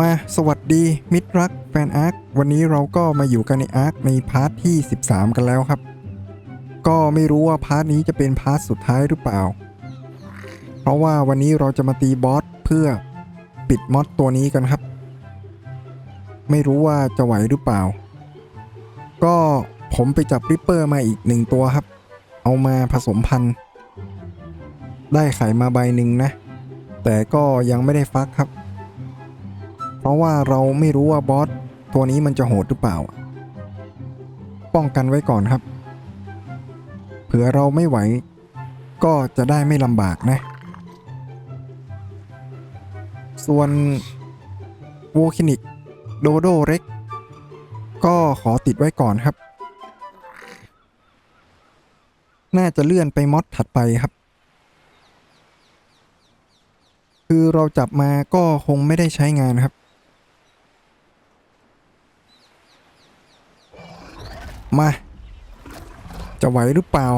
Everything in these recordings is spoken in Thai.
มาสวัสดีมิตรรักแฟนอาร์ควันนี้เราก็มาอยู่กันในอาร์คในพาร์ทที่ 13 กันแล้วครับ ก็ไม่รู้ว่าพาร์ทนี้จะเป็นพาร์ทสุดท้ายหรือเปล่า เพราะว่าวันนี้เราจะมาตีบอสเพื่อปิดมอดตัวนี้กันครับ ไม่รู้ว่าจะไหวหรือเปล่า ก็ผมไปจับริปเปอร์มาอีกหนึ่งตัวครับ เอามาผสมพันธุ์ ได้ไข่มาใบหนึ่งนะ แต่ก็ยังไม่ได้ฟักครับ ราะว่าเราไม่รู้ว่าบอสตัวนี้มันจะโหดหรือเปล่า ป้องกันไว้ก่อนครับ เผื่อเราไม่ไหว ก็จะได้ไม่ลำบากนะ ส่วนโวคินิกโดโดเร็กก็ขอติดไว้ก่อนครับ น่าจะเลื่อนไปมอดถัดไปครับ คือเราจับมาก็คงไม่ได้ใช้งานครับ มา จะไหวหรือเปล่า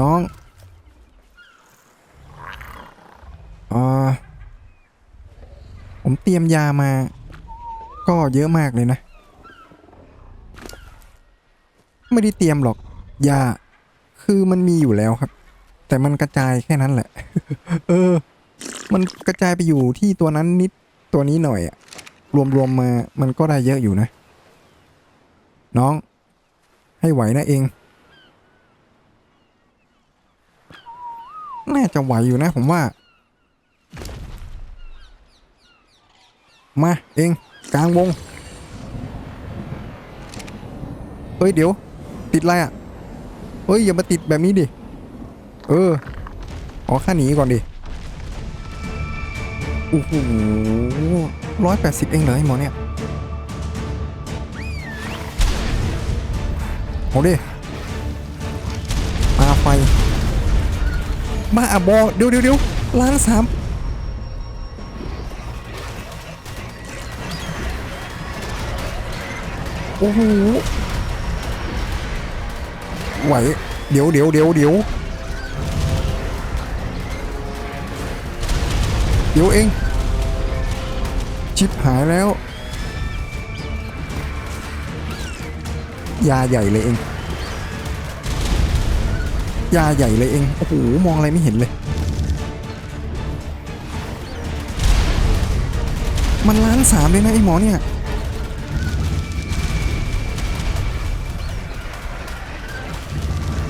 น้องอ่าผมเตรียมยามา ก็เยอะมากเลยนะ ไม่ได้เตรียมหรอก ยา คือมันมีอยู่แล้วครับ แต่มันกระจายแค่นั้นแหละ เออ มันกระจายไปอยู่ที่ตัวนั้นนิดตัวนี้หน่อยอะรวมๆมา มันก็ได้เยอะอยู่นะ น้อง ให้ไหวนะเอง น่าจะไหวอยู่นะผมว่า มาเองกลางวง เฮ้ยเดี๋ยว ติดอะไรอะ เฮ้ยอย่ามาติดแบบนี้ดิ เออขอข้าหนีก่อนดิโอ้โหร้อยแปดสิบเองเหรอไอ้หมอเนี่ย เอาดิมาไฟมาอะบอเดี๋ยวเดี๋ยวเดี๋ยวล้านสามโอ้โหไหวเดี๋ยวเดี๋ยวเดี๋ยวเดี๋ยวเดี๋ยวเอง ชิบหายแล้ว ยาใหญ่เลยเอง ยาใหญ่เลยเอง โอ้โห มองอะไรไม่เห็นเลย มันล้านสามเลยนะไอ้หมอเนี่ย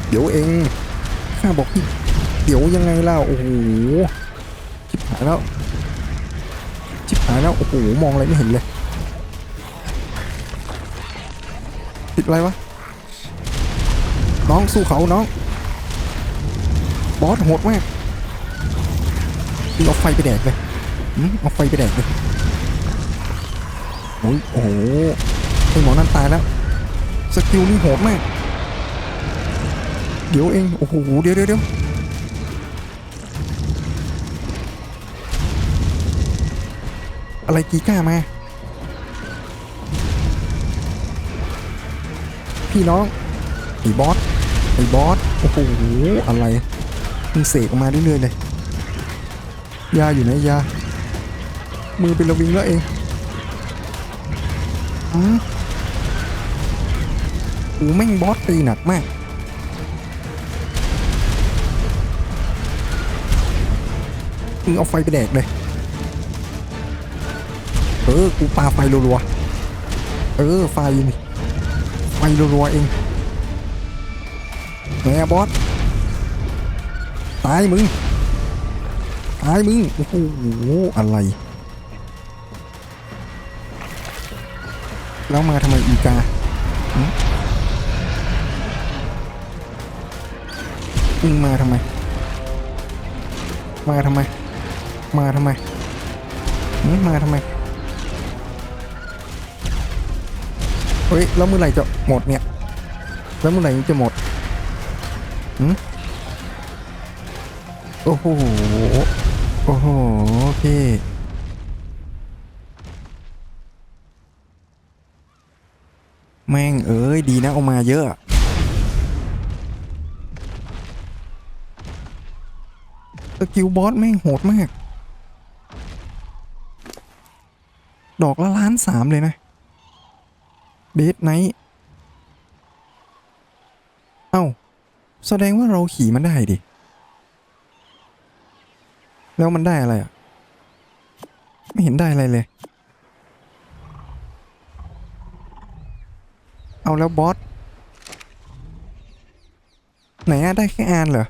เดี๋ยวเอง ข้าบอกพี่เดี๋ยวยังไงเล่าโอ้โห ชิบหายแล้ว ชิบหายแล้ว โอ้โห มองอะไรไม่เห็นเลย ติดอะไรวะ น้องสู้เขาน้อง บอสโหดมากเอาไฟไปแดกเลยเอาไฟไปแดกเลยโอ้ยโอ้โหไอหมอนั่นตายแล้ว สกิลนี่โหดมาก เดี๋ยวเอง โอ้โห เดี๋ยวเดี๋ยวเดี๋ยวอะไรกีก้ามา พี่น้องไอ้บอสไอ้บอสโอ้โหอะไรมึงเสกออกมาเรื่อยๆเลยยาอยู่ไหนยามือเป็นระวิงแล้วเองอืมโอ้แม่งบอสตีหนักมากมึงเอาไฟไปแดกเลย เออ กูปาไฟรัวๆ เออ ไฟนี่ ไฟรัวๆเองแหมบอส ตายมึง ตายมึง โอ้โห อะไร แล้วมาทำไมอีกาหึมึงมาทำไม มาทำไม มาทำไม มาทำไม ฮ้ย แล้วเมื่อไหร่จะหมดเนี่ย แล้วเมื่อไหร่จะหมดหืมโอ้โห โอ้โห พี่ แม่งเอ้ย ดีนะเอามาเยอะอะสกิลบอสแม่งโหดมาก ดอกละล้านสามเลยนะ เดทไนท์เอ้า แสดงว่าเราขี่มันได้ดิ แล้วมันได้อะไรอะ ไม่เห็นได้อะไรเลย เอาแล้วบอส ไหนอะได้แค่อานเหรอ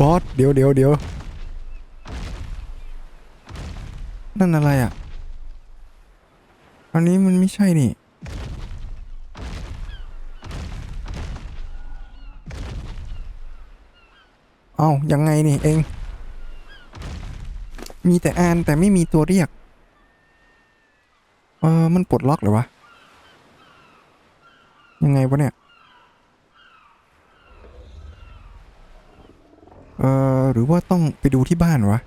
บอสเดี๋ยวเดี๋ยวเดี๋ยวนั่นอะไรอะ อันนี้มันไม่ใช่นี่ เอายังไงนี่เอง มีแต่อ่านแต่ไม่มีตัวเรียก เออมันปลดล็อกเหรอวะ ยังไงวะเนี่ย เออหรือว่าต้องไปดูที่บ้านวะ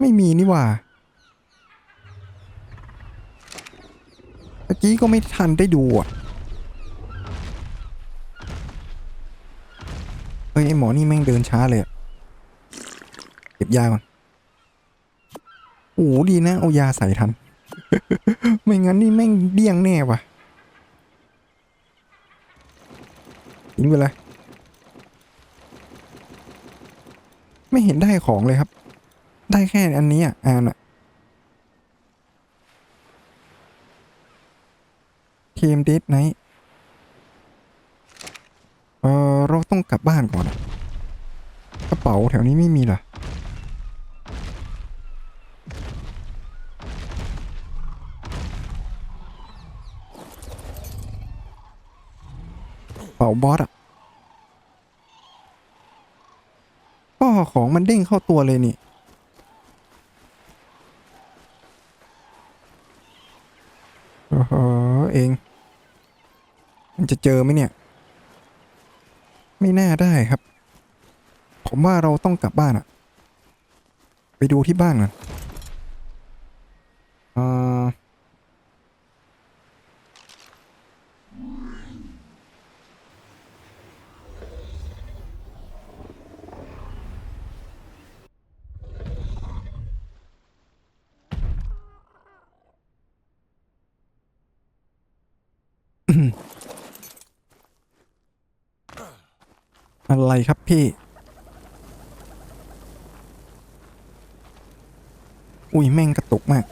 ไม่มีนี่ว่าเมื่อกี้ก็ไม่ทันได้ดูอะเฮ้ยไอหมอนี่แม่งเดินช้าเลยอะเก็บยาก่อนโอ้ดีนะเอายาใส่ทัน ไม่งั้นนี่แม่งเดี้ยงแน่ว่ะ ทิ้งไปเลยไม่เห็นได้ของเลยครับ ได้แค่อันนี้อะอ่านอะทีมเดทไนท์เออเราต้องกลับบ้านก่อน กระเป๋าแถวนี้ไม่มีเหรอ เป่าบอสอะก็ของมันเด้งเข้าตัวเลยนี่ โอ้โห เอง มันจะเจอไหมเนี่ย ไม่น่าได้ครับ ผมว่าเราต้องกลับบ้านอะไปดูที่บ้านก่อนเอ่อ อะไรครับ พี่ อุ้ยแม่งกระตุกมาก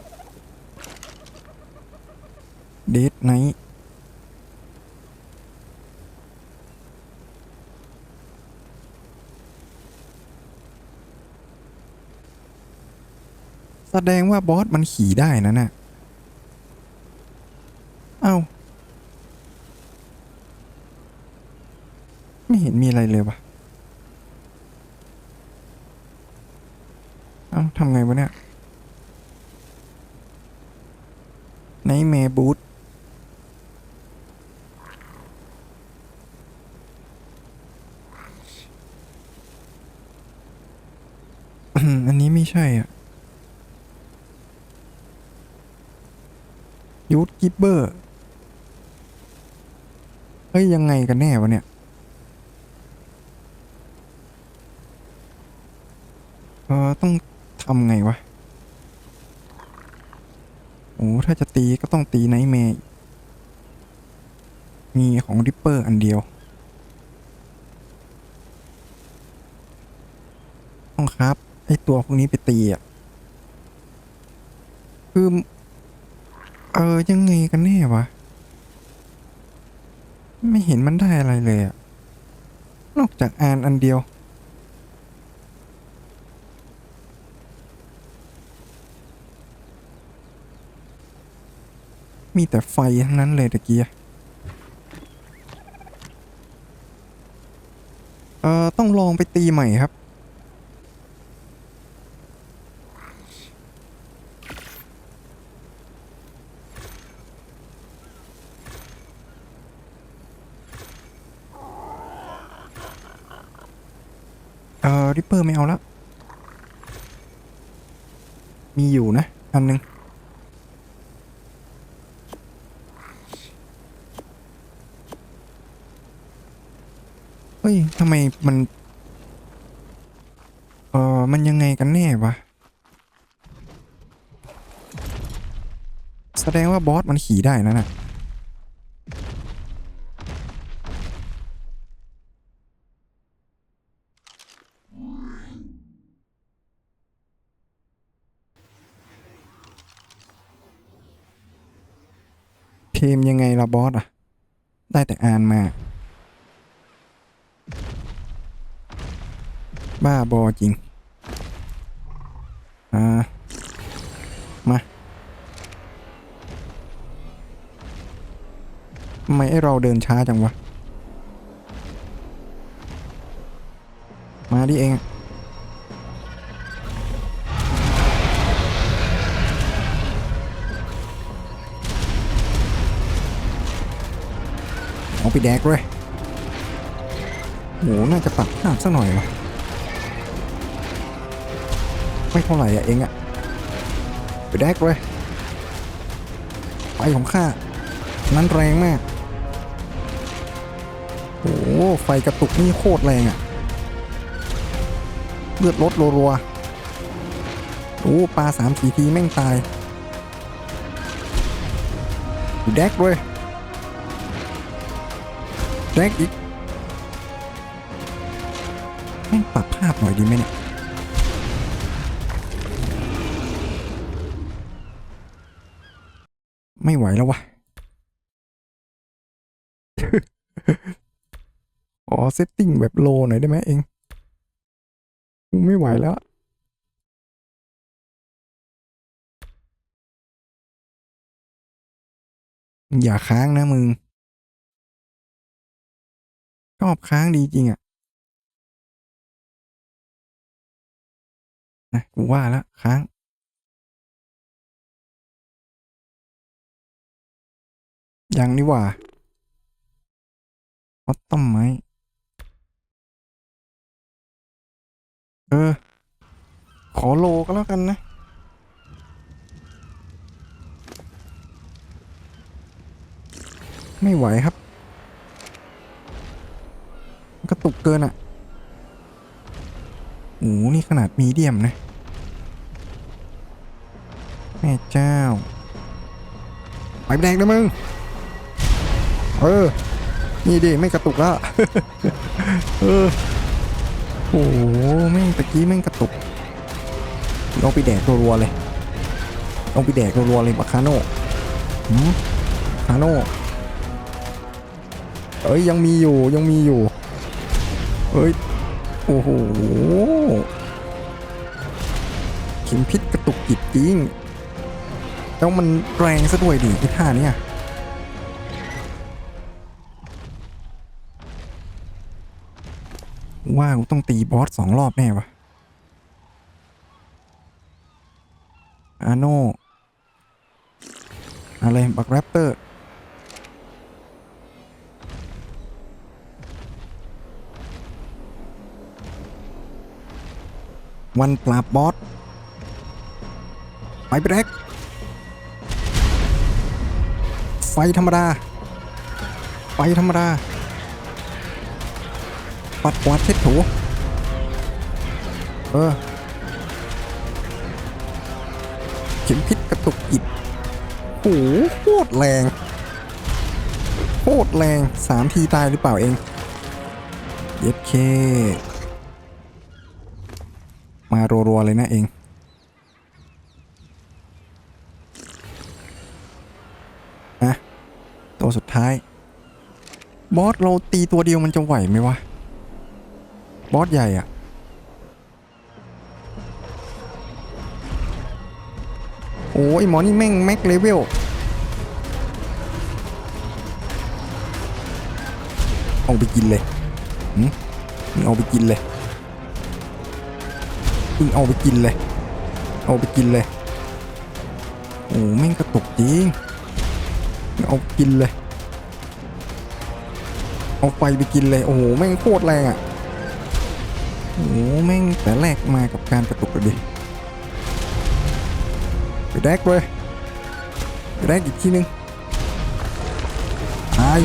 เดทไนท์แสดงว่าบอสมันขี่ได้นะน่ะ เอ้า ไม่เห็นมีอะไรเลยวะเอ้าทำไงวะเนี่ยไนแมบูทอันนี้ไม่ใช่อะยูทกิปเบอร์ เฮ้ย ยังไงกันแน่วะเนี่ย เออต้อง ทำไงวะ โอ้ ถ้าจะตีก็ต้องตีไนท์แมร์มีของริปเปอร์อันเดียว ต้องครับ ไอตัวพวกนี้ไปตีอะ คือ เออ ยังไงกันแน่วะ ไม่เห็นมันได้อะไรเลยอะ นอกจากอ่านอันเดียว มีแต่ไฟทั้งนั้นเลยตะเกียเอ่อต้องลองไปตีใหม่ครับ เอ่อริปเปอร์ไม่เอาละมีอยู่นะอันหนึง ฮ้ยทำไมมัน เออมันยังไงกันแน่วะ แสดงว่าบอสมันขี่ได้นะน่ะเพมยังไงล่ะบอสอะได้แต่อ่านมา บ้าบอจริง อ่า มา ทำไมไอเราเดินช้าจังวะ มาดิเองอะเอาไปแดกเลยโห น่าจะปรับภาสักหน่อยวะ ไม่เท่าไหร่อะเองอะไปแดกเลยไฟของข้านั้นแรงมากโอ้ไฟกระตุกนี่โคตรแรงอะเลือดลดรัวๆโอ้ปลาสามสี่ทีแม่งตายแดกเลยแดกอีก แม่งปรับภาพหน่อยดีไหมเนี่ย ไม่ไหวแล้ววะขอเซตติ้งแบบโลหน่อยได้ไหมเองกูไม่ไหวแล้ว อย่าค้างนะมึงชอบค้างดีจริงอะ่ะนะกูว่าแล้วค้าง ยังนี่หว่าออตต้มไหมเออ ขอโลก็แล้วกันนะ ไม่ไหวครับ กระตุกเกินอะโอ้โหนี่ขนาดมีเดียมนะ แม่เจ้า ไปแดงนะมึง เออ นี่ดิไม่กระตุกล้วเออโอ้โหแม่งตะกี้แม่งกระตุกเอาไปแดกรัวๆเลยเอาไปแดกรัวๆเลยบาคาโน่หืมคาโน่เอ้ยยังมีอยู่ยังมีอยู่เอ้ยโอ้โหเข็มพิษกระตุกจิตจริงแล้วมันแรงซะด้วยดิท่าเนี่ ว่ากูต้องตีบอสสองรอบแน่วะอาโนอะไรบักแรปเตอร์ วันปราบบอสไปไปแรกไฟธรรมดา ไฟธรรมดา ปัดกวาดเช็ดถูเออเข็มพิษกระตุกอิดโหโคตรแรงโคตรแรงสามทีตายหรือเปล่าเองเย็ดเค มารัวๆเลยนะเองอะตัวสุดท้าย บอสเราตีตัวเดียวมันจะไหวไหมวะ บอสใหญ่อะโอ้ยหมอนี่แม่งแม็กเลเวลเอาไปกินเลยหืมมึงเอาไปกินเลยมึงเอาไปกินเลย เอาไปกินเลย โอ้แม่งกระตุกจริง เอากินเลย เอาไฟไปกินเลย โอ้โห แม่งโคตรแรงอะ โอ้แม่งแต่แรกมากับการกระตุกเลยดิไปแดกเลยไปแดกอีกทีนึงตาย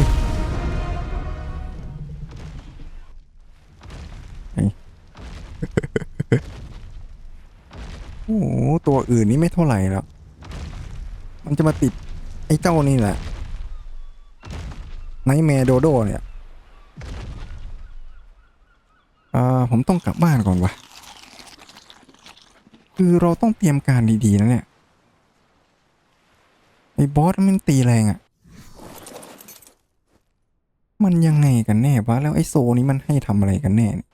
โอ้ตัวอื่นนี่ไม่เท่าไหร่แล้ว มันจะมาติดไอ้เจ้านี่แหละไนแมโดโดเนี่ย อ่าผมต้องกลับบ้านก่อนวะคือเราต้องเตรียมการดีๆนะเนี่ยไอ้บอสมันตีแรงอะ่ะ มันยังไงกันแน่วะแล้วไอ้โซนี้มันให้ทำอะไรกันแน่นี่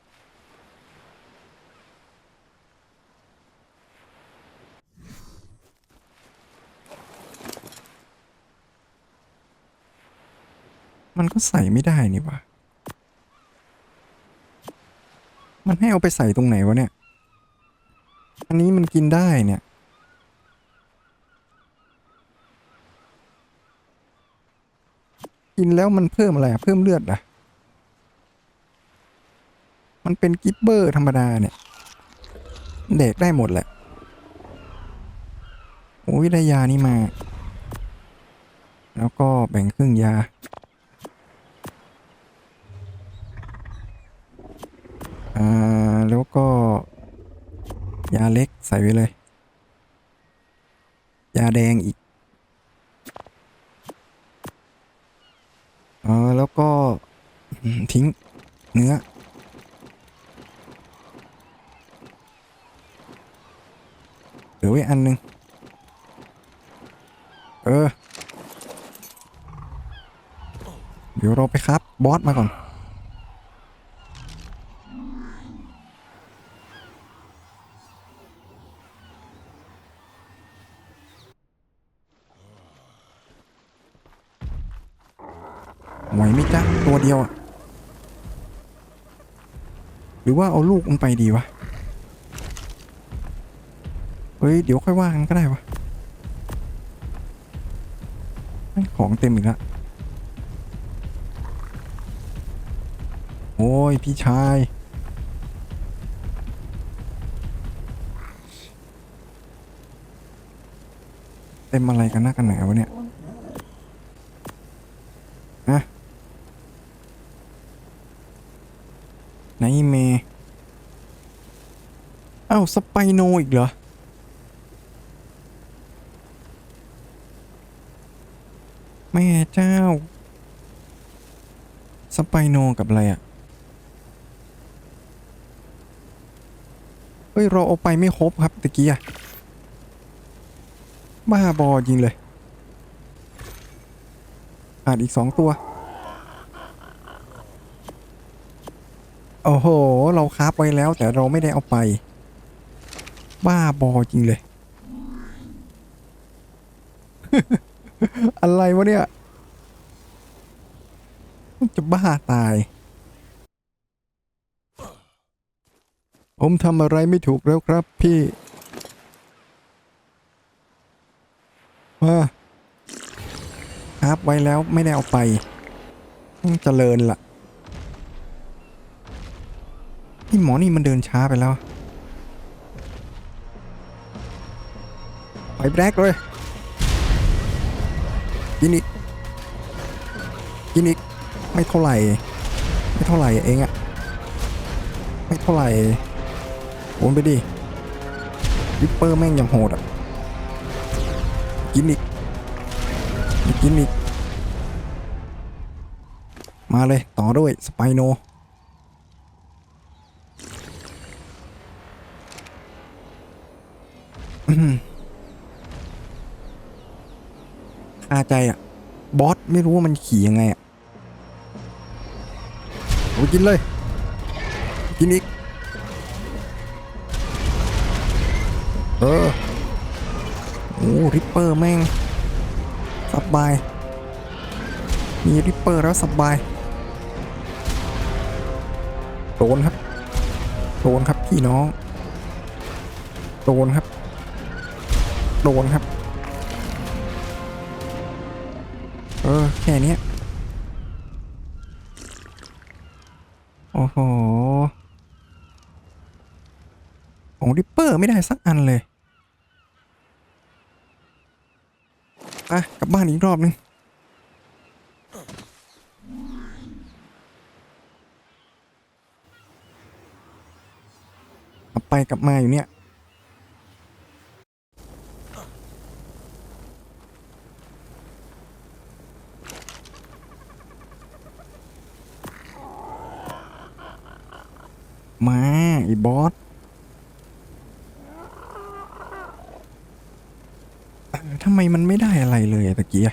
มันก็ใส่ไม่ได้นี่วะ มันให้เอาไปใส่ตรงไหนวะเนี่ย อันนี้มันกินได้เนี่ย กินแล้วมันเพิ่มอะไรเพิ่มเลือดเหรอะมันเป็นกิปเบอร์ธรรมดาเนี่ย เด็กได้หมดแหละ โอ้ยได้ยานี่มา แล้วก็แบ่งครึ่งยา อ่า แล้วก็ ยาเล็กใส่ไว้เลย ยาแดงอีกเออแล้วก็ทิ้งเนื้อ เหลือไว้อันหนึ่งเออ เดี๋ยวเราไปครับบอสมาก่อน ไหวไหมจ๊ะตัวเดียวอะห รือว่าเอาลูกมันไปดีวะ เฮ้ย เดี๋ยวค่อยว่ากันก็ได้วะของเต็มอีกแล้วโอ้ย พี่ชาย เต็มอะไรกันนักกันหนาวะเนี่ย ฮะไหนเมย์เอ้า สไปโนอีกเหรอ แม่เจ้า สไปโนกับอะไรอะ่ะ เฮ้ย เราเอาไปไม่ครบครับตะกี้อะบ้าบอจริงเลยขาดอีกสองตัว โอ้โห เราคราฟไว้แล้วแต่เราไม่ได้เอาไป บ้าบอจริงเลย อะไรวะเนี่ย จะบ้าตาย ผมทำอะไรไม่ถูกแล้วครับพี่ว่าครับไว้แล้วไม่ได้เอาไป ต้องเจริญละ่ะพี่หมอนี่มันเดินช้าไปแล้ว ไปแบล็กเลยกินอีกกินอีกไม่เท่าไหร่ ไม่เท่าไหร่เองอะไม่เท่าไหร่โอนไปดิวิปเปอร์แม่งยังโหดอะกินอีกกินอีกมาเลยต่อด้วยสไปโนาใจอะบอสไม่รู้ว่ามันขี่ยังไงอะโอ้ยกินเลย กินอีก เออโอ้ริปเปอร์แม่งสบาย มีริปเปอร์แล้วสบายโดนครับโดนครับพี่น้องโดนครับโดนครับ ออแค่นี้โอ้โหของริปเปอร์ไม่ได้สักอันเลยอะกลับบ้านอีกรอบนึงกลับไปกลับมาอยู่เนี่ย มาไอ้บอสทำไมมันไม่ได้อะไรเลยตะกี้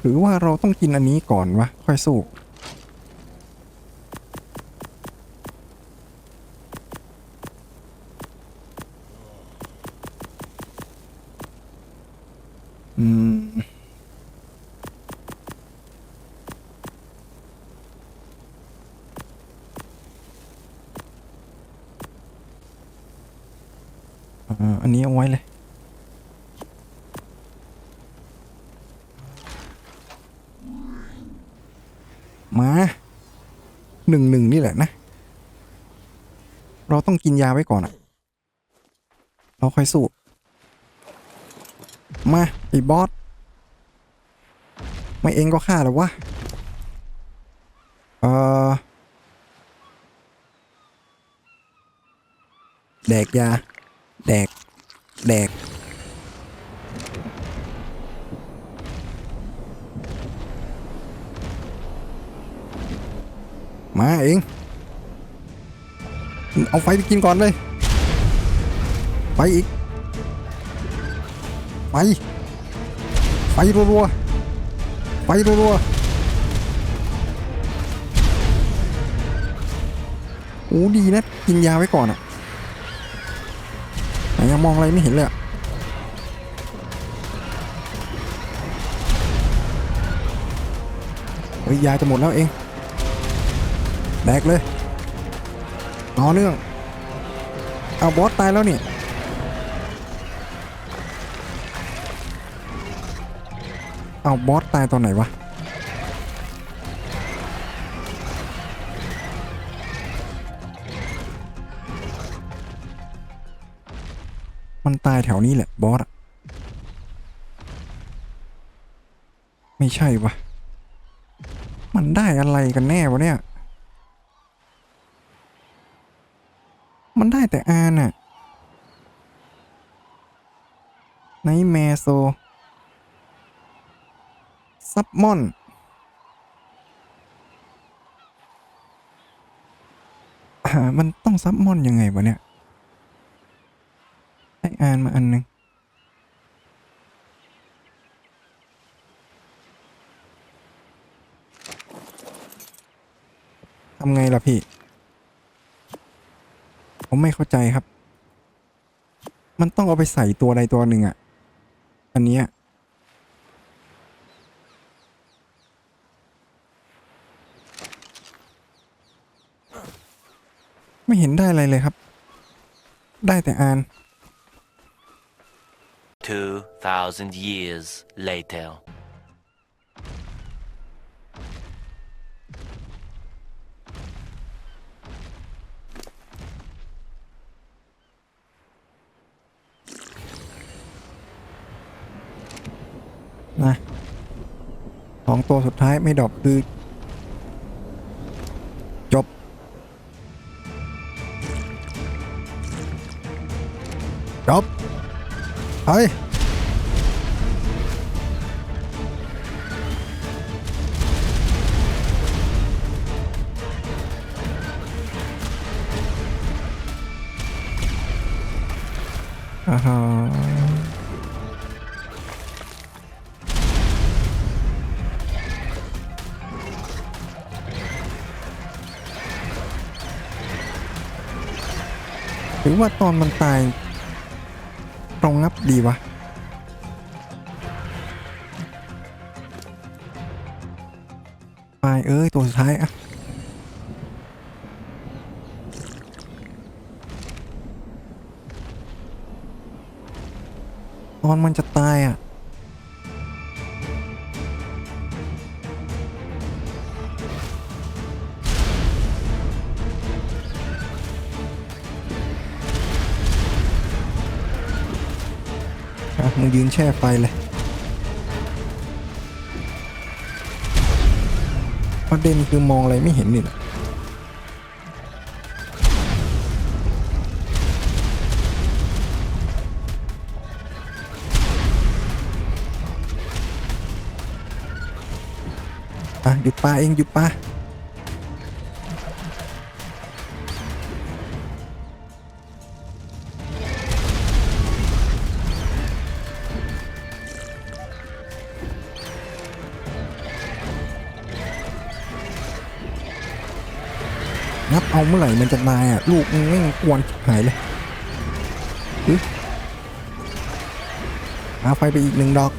หรือว่าเราต้องกินอันนี้ก่อนวะ ค่อยสู้ อืม อ่าอันนี้เอาไว้เลย มาหนึ่งหนึ่งนี่แหละนะ เรา ต้องกินยาไว้ก่อนอะเราค่อยสู้ มาไอ้บอสไม่เองก็ฆ่าแล้ววะเออแดกยา แดก แดก มาเอง เอาไฟไปกินก่อนเลย ไปอีก ไปไฟรัวๆไฟรัวๆโอ้ดีนะ กินยาไว้ก่อนอะแต่ยังมองอะไรไม่เห็นเลยอะเฮ้ยยาจะหมดแล้วเอง แดกเลย ต่อเนื่อง เอาบอสตายแล้วเนี่ยเอาบอสตายตอนไหนวะมันตายแถวนี้แหละบอสอะไม่ใช่วะมันได้อะไรกันแน่วะเนี่ย มันได้แต่อาน่ะไนแมโซ ซับมอน มันต้องซับมอนยังไงวะเนี่ยให้อ่านมาอันหนึงทำไงล่ะพี่ ผมไม่เข้าใจครับ มันต้องเอาไปใส่ตัวใดตัวหนึ่งอะอันเนี้ยไม่เห็นได้อะไรเลยครับ ได้แต่อ่าน 2,000 years later. องตัวสุดท้ายไม่ดรอกคือ จบ จบไปอ่าฮะ รือว่าตอนมันตายตรงงับดีวะตายเอ้ย ตัวสุดท้ายอะตอนมันจะ แช่ไฟเลย ประเด็นคือมองอะไรไม่เห็นนี่แหละอะหยุดปลาเองหยุดปลา เอาเมื่อไหร่มันจะตายอะ ลูกมึงไม่งกวนหายเลยอึ๊ะเอาไฟไปอีกหนึ่งดอก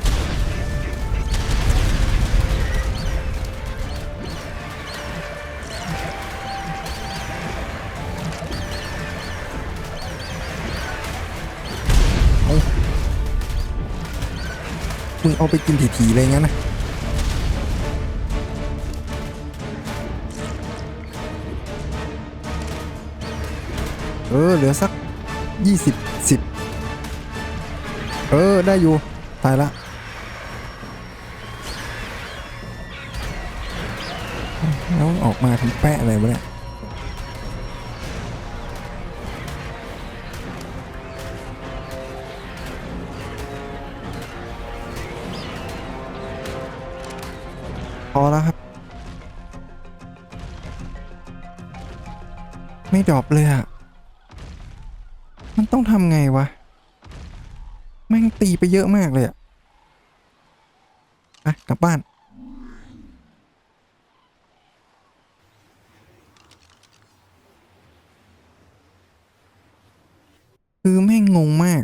มึงเอาไปกินถี่ๆเลยงั้นนะ เออ เหลือสักยี่สิบสิบเออ ได้อยู่ ตายละแล้วออกมาทำแปะอะไรวะเนี่ยพอแล้วครับ ไม่ดรอปเลยอะ ไปเยอะมากเลยอะไปกลับบ้าน คือแม่งงงมาก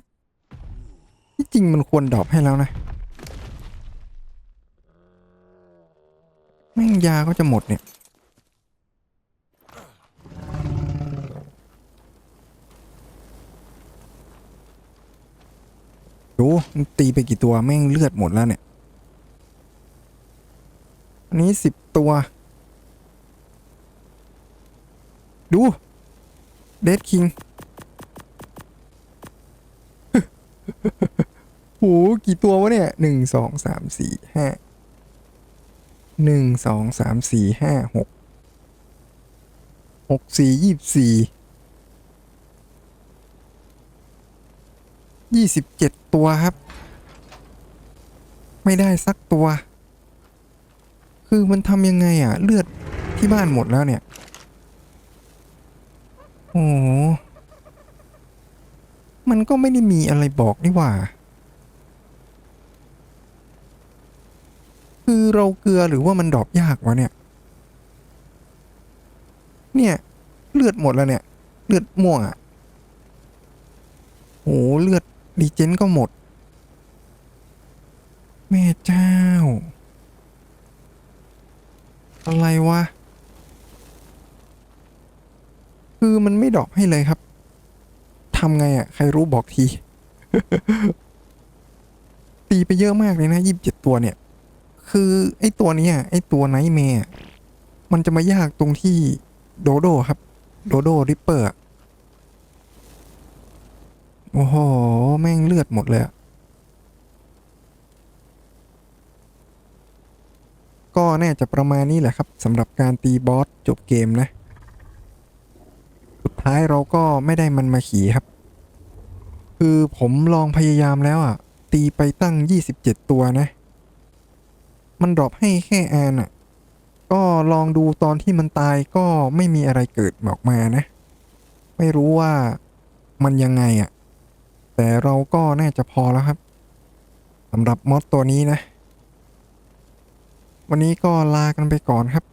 ที่จริงมันควรดรอปให้แล้วนะ แม่งยาก็จะหมดเนี่ย ดูมันตีไปกี่ตัวแม่งเลือดหมดแล้วเนี่ย อันนี้สิบตัว ดูเดดคิงโหกี่ตัววะเนี่ยหนึ่งสองสามสี่ห้าหนึ่งสองสามสี่ห้าหกหกสี่ยี่สี่ ยี่สิบเจ็ดตัวครับ ไม่ได้สักตัว คือมันทำยังไงอะ เลือดที่บ้านหมดแล้วเนี่ย โอ้โหมันก็ไม่ได้มีอะไรบอกนี่ว่า คือเราเกลือหรือว่ามันดรอปยากวะเนี่ย เนี่ยเลือดหมดแล้วเนี่ย เลือดม่วงอะ่ะโหเลือด ดีเจนก็หมด แม่เจ้า อะไรวะ คือมันไม่ดอปให้เลยครับทำไงอะ่ะ ใครรู้บอกที ตีไปเยอะมากเลยนะยี่สิบเจ็ดตัวเนี่ย คือไอ้ตัวนี้ไอ้ตัวไนท์แมร์มันจะมายากตรงที่โดโดครับ โดโดริปเปอร์ โอ้โห แม่งเลือดหมดเลยก็น่าจะประมาณนี้แหละครับสำหรับการตีบอสจบเกมนะ สุดท้ายเราก็ไม่ได้มันมาขี่ครับ คือผมลองพยายามแล้วอะ ตีไปตั้ง 27 ตัวนะ มันดรอปให้แค่แอนอะ ก็ลองดูตอนที่มันตายก็ไม่มีอะไรเกิดออกมานะ ไม่รู้ว่ามันยังไงอะ แต่เราก็น่าจะพอแล้วครับสำหรับมอดตัวนี้นะ วันนี้ก็ลากันไปก่อนครับ